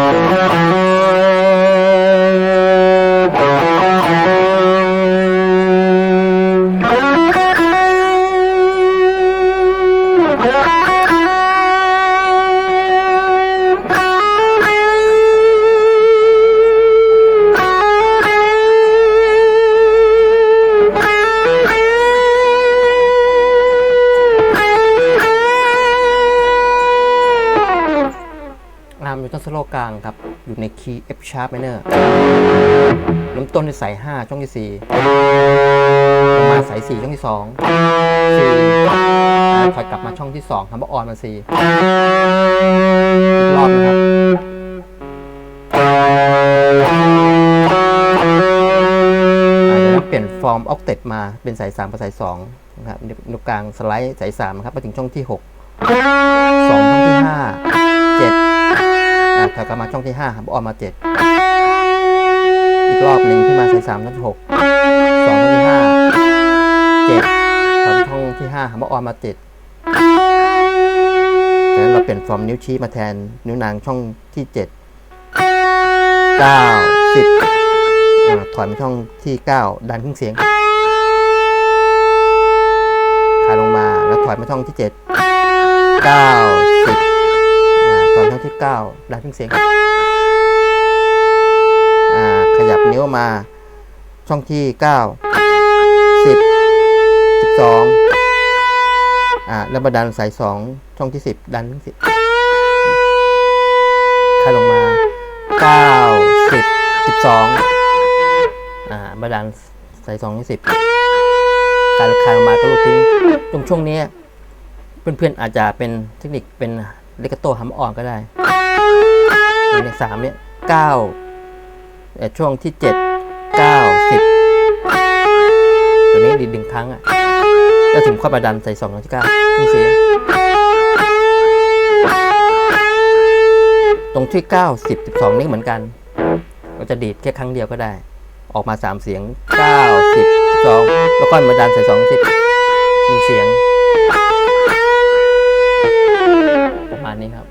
Thank. ามอยู่ต้นสโลกลางครับ อยู่ในคีย์ F sharp minor เริ่มต้นในสาย 5 ช่องที่ 4 มาสาย 4 ช่องที่ 2 4ถอยกลับมาช่องที่ 2ทำว่าออนมา 4 อีกรอบนะครับอาจจะต้องเปลี่ยนฟอร์มออกเต็มาเป็นสาย 3 กับสาย 2 นะครับนิ้วกลางสไลด์สาย 3 ครับ มาถึงช่องที่ 6 2ช่องที่ 5 ถอยกลับมาช่องที่5ครับออกมา 7 อีกรอบหนึ่งขึ้นมาใสาย3ช่องที่6 2ช่องที่5 7ช่องที่5ครับออกมา 7จากนั้นเราเปลี่ยนฟอร์มนิ้วชี้มาแทนนิ้วนางช่องที่ 7 9 10อ่าถอยมาช่องที่ 9 ดันขึ้นเสียงคายลงมาแล้วถอยมาช่องที่ 7 9 10 9ดันเสียงขยับนิ้วมาช่องที่ 9 10 12อ่าแล้วมาดันสาย 2 ช่องที่ 10 ดันสิบค่าลงมา 9 10 12อ่ามาดันสาย2ที่10การคายลงมาก็ลูกทิ้งตรงช่วงนี้เพื่อนๆอาจจะเป็นเทคนิคเป็นเลกาโตฮัมอ่อนก็ได้ ในสามเนี่ยเก้าเอ่ช่วงที่เจ็ดเก้าสิบตัวนี้ดีดหนึ่งครั้งอะแล้วถึงค่อยมาดันใส่สองที่เก้าขึ้นเสียงตรงที่เก้าสิบสิบสองนี่เหมือนกัน ก็จะดีดแค่ครั้งเดียวก็ได้ ออกมาสามเสียงเก้าสิบสองแล้วค่อยมาดันใส่สองสิบหนึ่งเสียงประมาณนี้ครับ